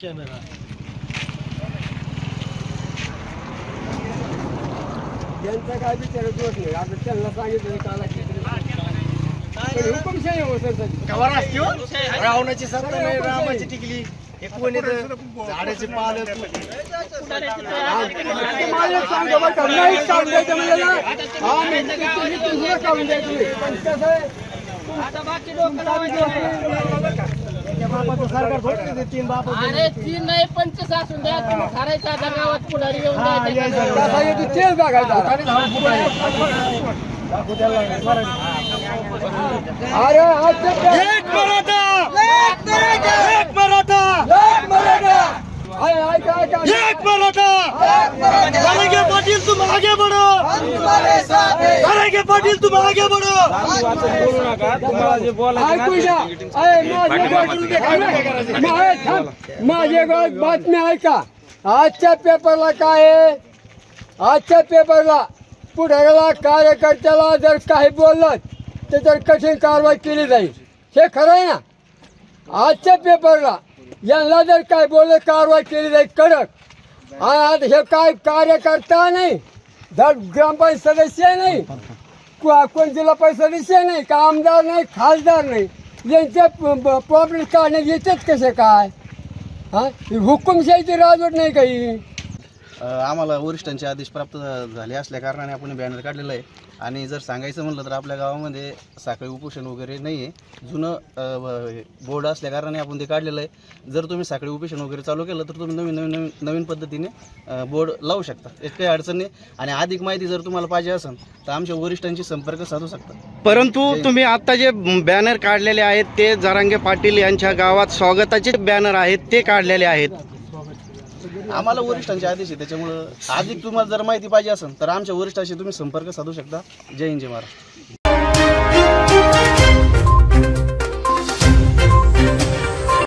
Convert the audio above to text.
Camera यांचा काय विचारच नाही. आता त्यांना सांगितलं काला हुकुमशाही हो असते हो? रावणाची सत्ता नाही रामाची टिकली हे कोण येतं झाडाचे पाल मला सांगा बरं का, नाही काम द्यायचं म्हणजे ना, हा, तुम्ही-. पण कसं आहे, तीन बाप अरे तीन नाही पंचवीस असून द्या तुम्ही ठरायचं आता गावात पुढारी येऊन तेच बघायचं एक मराठा! एक मराठा! एक मराठा. आहे, ऐका, ऐका. एक मराठा! करेंगे पाटील तुम आगे बढ़ो! करेंगे पाटील तुम आगे बढ़ो! माझे एक बातमी ऐका. आजच्या पेपरला काय आहे? आजच्या पेपरला पुढाऱ्याला कार्यकर्त्याला जर काही बोललं त्याच्यावर कठीण कारवाई केली जाईल? हे खरं आहे ना? आजच्या पेपरला यांना जर काय बोलले कारवाई केली जाईल कडक. आज हे काय कार्यकर्ता नाही धड ग्रामपंचायत सदस्य नाही कोण जिल्हा परिषद सदस्य नाही का आमदार नाही खासदार नाही यांच्या प्रॉब्लेम काढण्यात येतात कसे काय? हा हुकुमशाहीची राजवट नाही काही. आम्हाला वरिष्ठांचे आदेश प्राप्त झाले असल्या कारणाने आपण बॅनर काढलेलं आहे. आणि जर सांगायचं म्हणलं तर आपल्या गावामध्ये साखळी उपोषण वगैरे नाही आहे जुनं बोर्ड असल्या कारणाने आपण ते काढलेलं आहे. जर तुम्ही साखळी उपोषण वगैरे चालू केलं तर तुम्ही नवीन नवीन नवीन नवीन पद्धतीने बोर्ड लावू शकता. यात काही अडचण नाही. आणि अधिक माहिती जर तुम्हाला पाहिजे असेल तर आमच्या वरिष्ठांशी संपर्क साधू शकता. परंतु तुम्ही आता जे बॅनर काढलेले आहेत ते जरांगे पाटील यांच्या गावात स्वागताचे बॅनर आहेत ते काढलेले आहेत. आम्हाला वरिष्ठांचे आदेश आहे त्याच्यामुळं अधिक तुम्हाला जर माहिती पाहिजे असेल तर आमच्या वरिष्ठांशी तुम्ही संपर्क साधू शकता. जय हिंद जय महाराष्ट्र.